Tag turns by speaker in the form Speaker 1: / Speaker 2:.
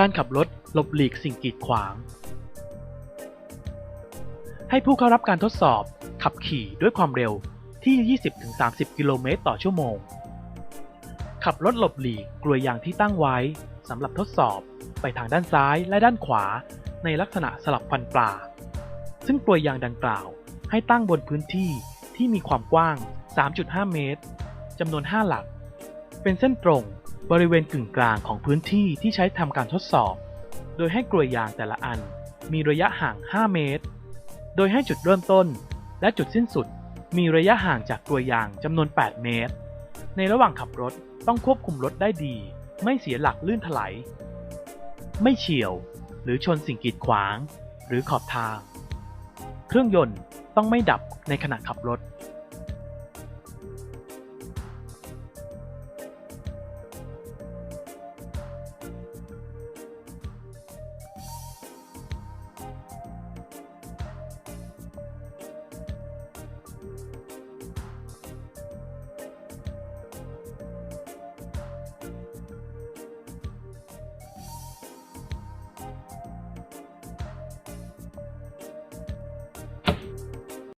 Speaker 1: การขับรถหลบหลีกสิ่งกีดขวาง ให้ผู้เข้ารับการทดสอบขับขี่ด้วยความเร็วที่ 20-30 กิโลเมตรต่อชั่วโมง ขับรถหลบหลีกกลวยยางที่ตั้งไว้สำหรับทดสอบไปทางด้านซ้ายและด้านขวาในลักษณะสลับฟันปลา ซึ่งกลวยยางดังกล่าวให้ตั้งบนพื้นที่ที่มีความกว้าง 3.5 เมตรจำนวน 5 หลัก เป็นเส้นตรง บริเวณกึ่งกลางของพื้นที่ที่ใช้ทำการทดสอบ โดยให้กลวยยางแต่ละอันมีระยะห่าง 5 เมตร โดยให้จุดเริ่มต้นและจุดสิ้นสุดมีระยะห่างจากกลวยยางจำนวน 8 เมตร ในระหว่างขับรถต้องควบคุมรถได้ดี ไม่เสียหลักลื่นถลายไม่เฉียว หรือชนสิ่งกีดขวาง หรือขอบทาง เครื่องยนต์ต้องไม่ดับในขณะขับรถ